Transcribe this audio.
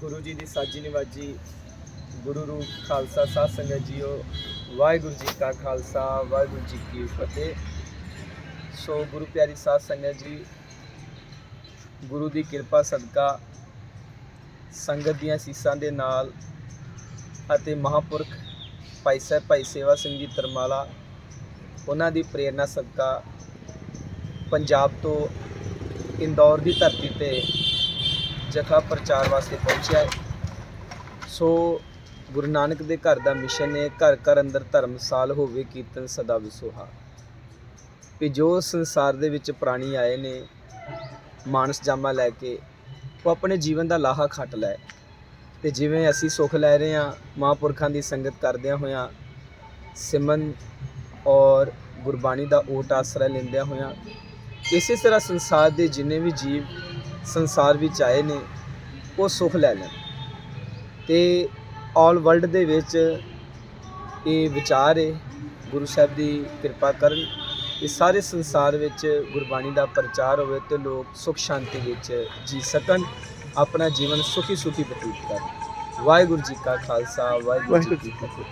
ਗੁਰੂ ਜੀ ਦੀ ਸਾਜੀ ਨਿਵਾਜੀ ਗੁਰੂ ਰੂਪ ਖਾਲਸਾ ਸਾਧ ਸੰਗਤ ਜੀਓ, ਵਾਹਿਗੁਰੂ ਜੀ ਕਾ ਖਾਲਸਾ, ਵਾਹਿਗੁਰੂ ਜੀ ਕੀ ਫਤਿਹ। ਸੋ ਗੁਰੂ ਪਿਆਰੀ ਸਾਧ ਸੰਗਤ ਜੀ, ਗੁਰੂ ਦੀ ਕਿਰਪਾ, ਸਦਕਾ ਸੰਗਤ ਦੀਆਂ ਸੀਸਾਂ ਦੇ ਨਾਲ ਅਤੇ ਮਹਾਪੁਰਖ ਭਾਈ ਸਾਹਿਬ, ਭਾਈ ਸੇਵਾ ਸਿੰਘ ਜੀ ਤਰਮਾਲਾ, ਉਹਨਾਂ ਦੀ ਪ੍ਰੇਰਣਾ, ਸਦਕਾ ਪੰਜਾਬ ਤੋਂ ਇੰਦੌਰ ਦੀ ਧਰਤੀ ਤੇ ਜਥਾ ਪ੍ਰਚਾਰ ਵਾਸਤੇ ਪਹੁੰਚਿਆ ਹੈ। ਸੋ ਗੁਰੂ ਨਾਨਕ ਦੇ ਘਰ ਦਾ ਮਿਸ਼ਨ ਹੈ, ਘਰ ਘਰ ਅੰਦਰ ਧਰਮਸਾਲ ਹੋਵੇ, ਕੀਰਤਨ ਸਦਾ ਵਿਸੋਹਾ। ਕਿ ਜੋ ਸੰਸਾਰ ਦੇ ਵਿੱਚ ਪ੍ਰਾਣੀ ਆਏ ਨੇ, ਮਾਨਸ ਜਾਮਾ ਲੈ ਕੇ, ਉਹ ਆਪਣੇ ਜੀਵਨ ਦਾ ਲਾਹਾ ਖੱਟ ਲੈ। ਤੇ ਜਿਵੇਂ ਅਸੀਂ ਸੁੱਖ ਲੈ ਰਹੇ ਹਾਂ, ਮਹਾਂਪੁਰਖਾਂ ਦੀ ਸੰਗਤ ਕਰਦਿਆਂ ਹੋਇਆਂ ਸਿਮਨ ਔਰ ਗੁਰਬਾਣੀ ਦਾ ਓਟ ਆਸਰਾ ਲੈਂਦਿਆਂ ਹੋਇਆਂ, ਇਸੇ ਤਰ੍ਹਾਂ ਸੰਸਾਰ ਦੇ ਜਿੰਨੇ ਵੀ ਜੀਵ ਸੰਸਾਰ ਵਿੱਚ ਆਏ ਨੇ, ਉਹ ਸੁੱਖ ਲੈ ਲੈਣ। ਤੇ ਆਲ ਵਰਲਡ ਦੇ ਵਿੱਚ ਇਹ ਵਿਚਾਰ ਹੈ ਗੁਰੂ ਸਾਹਿਬ ਦੀ ਕਿਰਪਾ ਕਰਨ, ਇਹ ਸਾਰੇ ਸੰਸਾਰ ਵਿੱਚ ਗੁਰਬਾਣੀ ਦਾ ਪ੍ਰਚਾਰ ਹੋਵੇ ਤੇ ਲੋਕ ਸੁਖ ਸ਼ਾਂਤੀ ਵਿੱਚ ਜੀ ਸਕਣ, ਆਪਣਾ ਜੀਵਨ ਸੁਖੀ ਸੁਖੀ ਬਤੀਤ ਕਰਨ। ਵਾਹਿਗੁਰੂ ਜੀ ਕਾ ਖਾਲਸਾ, ਵਾਹਿਗੁਰੂ ਜੀ ਕੀ ਫਤਿਹ।